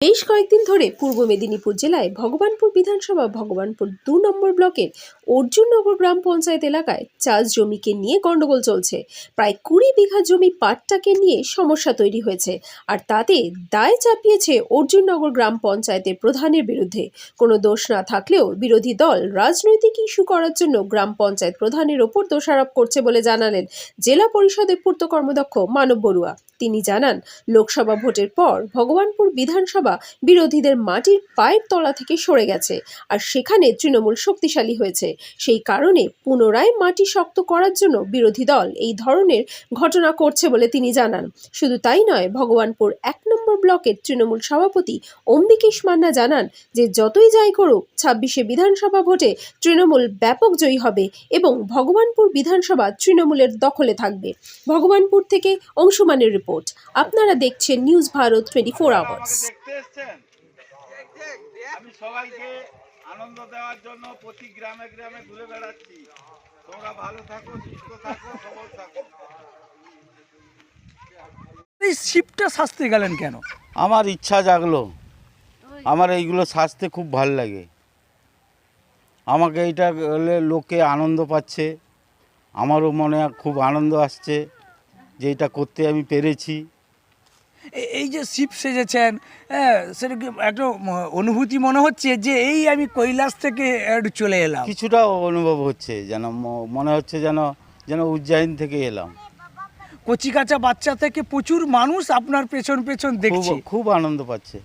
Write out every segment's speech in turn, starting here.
বেশ কয়েকদিন ধরে পূর্ব মেদিনীপুর জেলায় ভগবানপুর বিধানসভা ভগবানপুর দু নম্বর ব্লকের অর্জুননগর গ্রাম পঞ্চায়েত এলাকায় চাষ জমিকে নিয়ে গন্ডগোল চলছে। প্রায় কুড়ি বিঘা জমি পাটটাকে নিয়ে সমস্যা তৈরি হয়েছে আর তাতে দায় চাপিয়েছে অর্জুননগর গ্রাম পঞ্চায়েতের প্রধানের বিরুদ্ধে। কোনো দোষ না থাকলেও বিরোধী দল রাজনৈতিক ইস্যু করার জন্য গ্রাম পঞ্চায়েত প্রধানের ওপর দোষারোপ করছে বলে জানালেন জেলা পরিষদের পূর্ত কর্মদক্ষ মানব বড়ুয়া। তিনি জানান, লোকসভা ভোটের পর ভগবানপুর বিধানসভা বিরোধীদের মাটির পায়ের তলা থেকে সরে গেছে। আর সেখানে তৃণমূল শক্তিশালী হয়েছে। সেই কারণে পুনরায় মাটি শক্ত করার জন্য বিরোধী দল এই ধরনের ঘটনা করছে বলে তিনি জানান। শুধু তাই নয়, ভগবানপুর এক নম্বর ব্লকের তৃণমূল সভাপতি অম্বিকেশ মান্না জানান যে, যতই যাই করুক, ছাব্বিশে বিধানসভা ভোটে তৃণমূল ব্যাপক জয়ী হবে এবং ভগবানপুর বিধানসভা তৃণমূলের দখলে থাকবে। ভগবানপুর থেকে অংশমানের রিপোর্ট। আপনারা দেখছেন news Bharat twenty four hours. দেখতে এসছেন? আমি সবাইকে আনন্দ দেওয়ার জন্য প্রতি গ্রামে গ্রামে ঘুরে বেড়াচ্ছি। তোমরা ভালো থাকো সুস্থ থাকো সবল থাকো। এই শিপটা শাস্তে গেলেন কেন? আমার ইচ্ছা জাগলো। আমার এইগুলো সাজতে খুব ভালো লাগে। আমাকে এইটা হলে লোকে আনন্দ পাচ্ছে। আমারও মনে খুব আনন্দ আসছে যে এটা করতে আমি পেরেছি। এই যে শিপ সেজেছেন হ্যাঁ সেটা কি একটা অনুভূতি মনে হচ্ছে যে এই আমি কৈলাস থেকে একটু চলে এলাম? কিছুটা অনুভব হচ্ছে যেন মনে হচ্ছে যেন যেন উজ্জয়িন থেকে এলাম। কচি কাঁচা বাচ্চা থেকে প্রচুর মানুষ আপনার পেছন পেছন দেখছে। খুব আনন্দ পাচ্ছে।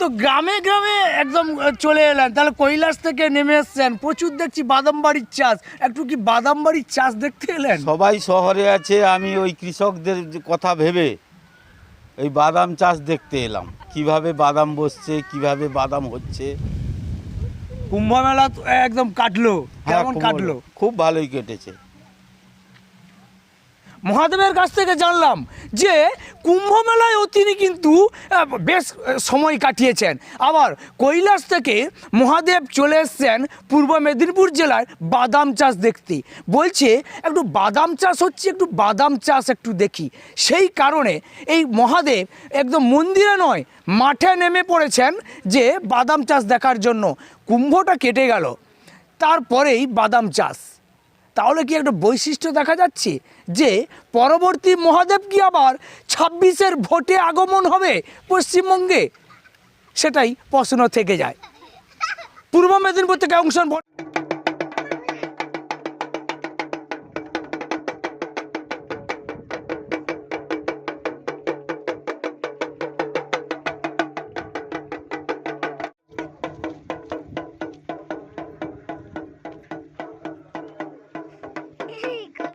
তো গ্রামে গ্রামে একদম চলে এলেন তাহলে কৈলাস থেকে নেমে এসছেন প্রচুর দেখছি বাদাম বাড়ির চাষ একটু কি বাদাম বাড়ির চাষ দেখতে এলেন? সবাই শহরে আছে আমি ওই কৃষকদের কথা ভেবে এই বাদাম চাষ দেখতে এলাম। কীভাবে বাদাম বসছে কীভাবে বাদাম হচ্ছে। কুম্ভ মেলা একদম কাটলো হ্যাঁ, কেমন কাটলো? খুব ভালোই কেটেছে। মহাদেবের কাছ থেকে জানলাম যে কুম্ভ মেলায়ও তিনি কিন্তু বেশ সময় কাটিয়েছেন। আবার কৈলাস থেকে মহাদেব চলে এসছেন পূর্ব মেদিনীপুর জেলার বাদাম চাষ দেখতে। বলছে, একটু বাদাম চাষ হচ্ছে, একটু বাদাম চাষ একটু দেখি। সেই কারণে এই মহাদেব একদম মন্দিরে নয়, মাঠে নেমে পড়েছেন যে বাদাম চাষ দেখার জন্য। কুম্ভটা কেটে গেল। তারপরেই বাদাম চাষ। তাহলে কি একটা বৈশিষ্ট্য দেখা যাচ্ছে যে পরবর্তী মহাদেব কি আবার ছাব্বিশের ভোটে আগমন হবে পশ্চিমবঙ্গে? সেটাই প্রশ্ন থেকে যায়। পূর্ব মেদিনীপুর থেকে অংশন ভোট